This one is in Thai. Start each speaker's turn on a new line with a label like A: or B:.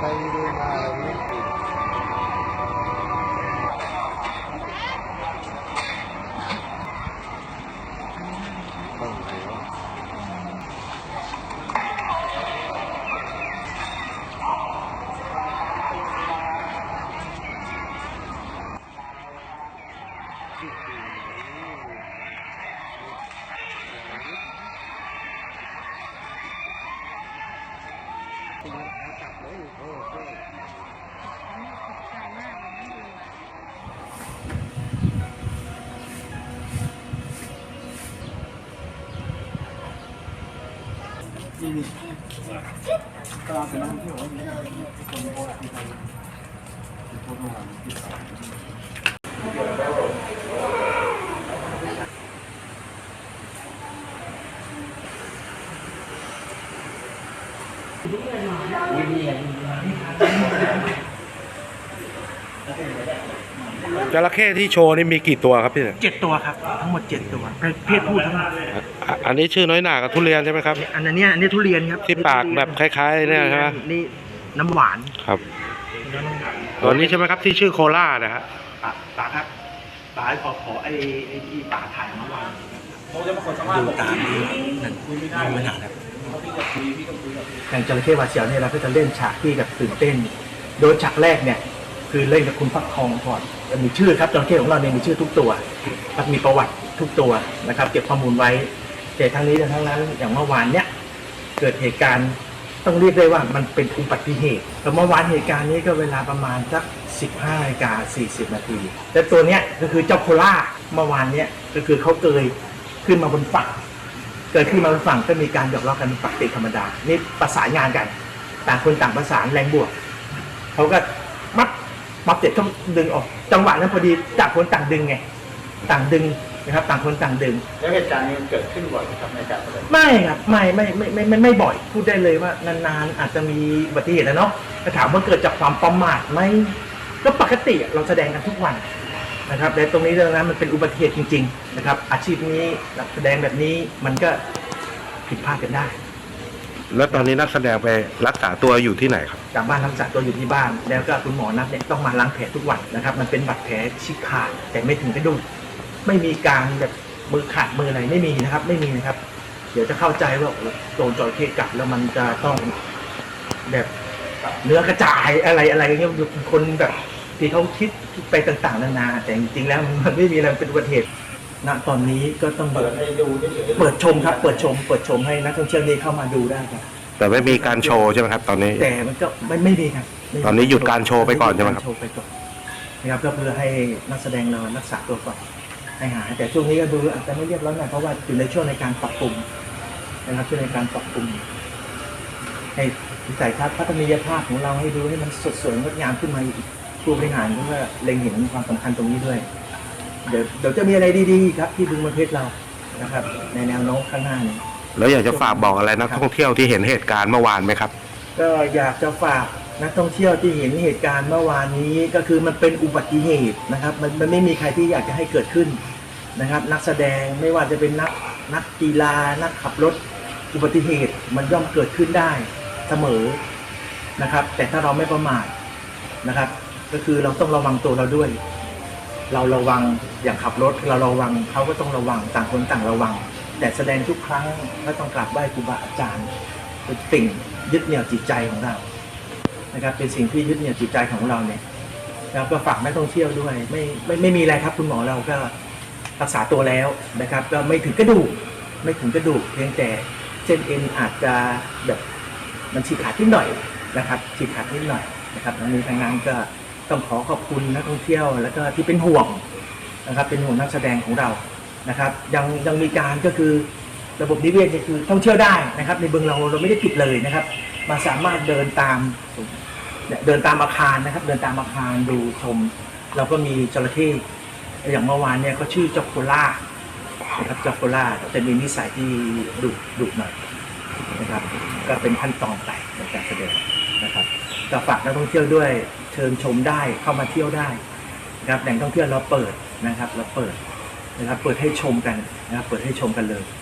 A: ไปดู ตีขาจับเลยโอ้โห
B: จระเข้ที่โชว์นี่มีกี่ตัวครับพี่เนี่ย
C: เจ็ดตัวครับ ทั้งหมดเจ็ดตัวเป็นเพศผู้ทั้งหมด
B: อะอันนี้ชื่อน้อยหนากับทุเรียนใช่ไหมครับ
C: อันนั้นเนี่ยอันนี้ทุเรียนครับ
B: ที่ปากแบบคล้ายๆเนี่ยใช่ไหม
C: นี่น้ำหวาน
B: ครับตัวนี้ใช่ไหมครับที่ชื่อโคล่านะฮะ
C: ป่าป่าครับป่าขอขอไอ้ไอ้ที่ป่าถ่ายเมื่อวานดูตามนี้นั่นมีปัญหาครับ อย่างจระเข้วาเสียวเนี่ยเราก็จะเล่นฉากที่แบบตื่นเต้น โดยฉากแรกเนี่ย คือเล่นกับคุณฟักทองก่อนมีชื่อครับจระเข้ของเราเนี่ยมีชื่อทุกตัวครับมีประวัติทุกตัวนะครับ เก็บข้อมูลไว้แต่ทั้งนี้และทั้งนั้นอย่างเมื่อวานเนี่ยเกิดเหตุการณ์ต้องเรียกได้ว่ามันเป็นอุบัติเหตุแต่เมื่อวานเหตุการณ์นี้ก็เวลาประมาณสัก 15นาฬิกา40 นาทีแต่ตัวเนี้ยก็คือเจ้าโคล่าเมื่อวานเนี้ยก็คือเขาเกยขึ้นมาบนฝั่ง เกิดขึ้นมาบนฝั่งก็มีการหยอกล้อกันปกติธรรมดา นี่ประสานงานกัน ต่างคนต่างประสานแรงบวกเขาก็มัดมัดเสร็จก็ดึงออก จังหวะนั้นพอดีต่างคนต่างดึงไง ต่างดึงนะครับ ต่างคนต่างดึง
A: แล้วเหตุการณ์นี้มันเกิดขึ้นบ่อยไหมครับในการแสดง
C: ไม่ครับไม่ไม่ไม่ไม่ไม่ไม่บ่อยพูดได้เลยว่านานๆอาจจะมีอุบัติเหตุนะเนาะแต่ถามว่าเกิดจากความประมาทไหมก็ปกติอะเราแสดงกันทุกวัน นะครับแต่ตรงนี้เรื่องนั้นมันเป็นอุบัติเหตุจริง ๆ นะครับ อาชีพนี้นักแสดงแบบนี้มันก็ผิดพลาดกันได้
B: แล้วตอนนี้นักแสดงไปรักษาตัวอยู่ที่ไหนครับ
C: กลับบ้านรักษาตัวอยู่ที่บ้าน แล้วก็คุณหมอนัดเนี่ยต้องมาล้างแผลทุกวันนะครับ มันเป็นบาดแผลฉีกขาดแต่ไม่ถึงกระดูกไม่มีการแบบมือขาดมืออะไรไม่มีนะครับ ไม่มีนะครับ เดี๋ยวจะเข้าใจว่าโดนจระเข้กัดแล้วมันจะต้องแบบเนื้อกระจายอะไรอะไรเงี้ยคนแบบ ที่เขาคิดไปต่างๆนานา แต่จริงๆแล้วมันไม่มีอะไรมันเป็นอุบัติเหตุณตอนนี้ก็ต้อง
A: เปิดให้ดูเฉยๆ
C: เปิดชมครับ เปิดชม เปิดชมให้นักท่องเที่ยวนี้เข้ามาดูได้ครับ
B: แต่ไม่มีการโชว์ใช่ไหมครับ ตอนนี้
C: แต่มันก็ไม่ไม่มีครับไม่มี
B: ตอนนี้หยุดการโชว์ไปก่อนใช่ไหมครับ
C: โชว์ไปก่อนนะครับก็เพื่อให้นักแสดงเรารักษาตัวก่อนให้หายแต่ช่วงนี้ก็ดูอาจจะไม่เรียบร้อยหน่อยเพราะว่าอยู่ในช่วงในการปรับปรุงนะครับช่วงในการปรับปรุงให้วิสัยทัศน์พัฒนียภาพของเราให้ดูให้มันสดสวยงดงามขึ้นมาอีก ผู้บริหารก็เล็งเห็นความสำคัญตรงนี้ด้วย เดี๋ยวเดี๋ยวจะมีอะไรดีๆครับที่บึงประเทศเรานะครับ ในแนวโน้มข้างหน้านี้
B: แล้วอยากจะฝากบอกอะไรนักท่องเที่ยวที่เห็นเหตุการณ์เมื่อวานไหมครับ
C: ก็อยากจะฝากนักท่องเที่ยวที่เห็นเหตุการณ์เมื่อวานนี้ก็คือมันเป็นอุบัติเหตุนะครับ มันมันไม่มีใครที่อยากจะให้เกิดขึ้นนะครับ นักแสดงไม่ว่าจะเป็นนักนักกีฬานักขับรถอุบัติเหตุมันย่อมเกิดขึ้นได้เสมอนะครับ แต่ถ้าเราไม่ประมาทนะครับ ก็คือเราต้องระวังตัวเราด้วย เราระวังอย่างขับรถเราระวังเขาก็ต้องระวังต่างคนต่างระวัง แต่แสดงทุกครั้งก็ต้องกราบไหว้ครูบาอาจารย์เป็นสิ่งยึดเหนี่ยวจิตใจของเรานะครับ เป็นสิ่งที่ยึดเหนี่ยวจิตใจของเราเนี่ยแล้วก็ฝากนักท่องเที่ยวด้วย ไม่ไม่ไม่มีอะไรครับ คุณหมอเราก็รักษาตัวแล้วนะครับ ก็ไม่ถึงกระดูกไม่ถึงกระดูกเพียงแต่เส้นเอ็นอาจจะแบบมันฉีกขาดนิดหน่อยนะครับฉีกขาดนิดหน่อยนะครับทั้งนี้ทั้งนั้นก็ ต้องขอขอบคุณนักท่องเที่ยว แล้วก็ที่เป็นห่วงนะครับ เป็นห่วงนักแสดงของเรานะครับ ยังยังมีการก็คือระบบนิเวศเนี่คือท่องเที่ยวได้นะครับ ในเมืองเราเราไม่ได้ปิดเลยนะครับ มาสามารถเดินตามเดินตามอาคารนะครับ เดินตามอาคารดูชม เราก็มีจระเข้อย่างเมื่อวานเนี่ยก็ชื่อจอกโคล่านะครับจอกโคล่าจะมีนิสัยที่ดุดุหน่อยนะครับ ก็เป็นขั้นตอนไปในการแสดงนะครับก็ฝากนักท่องเที่ยวด้วยเชิญชมได้เข้ามาเที่ยวได้นะครับแหล่งท่องเที่ยวเราเปิดนะครับ เราเปิดนะครับเปิดให้ชมกันนะครับเปิดให้ชมกันเลย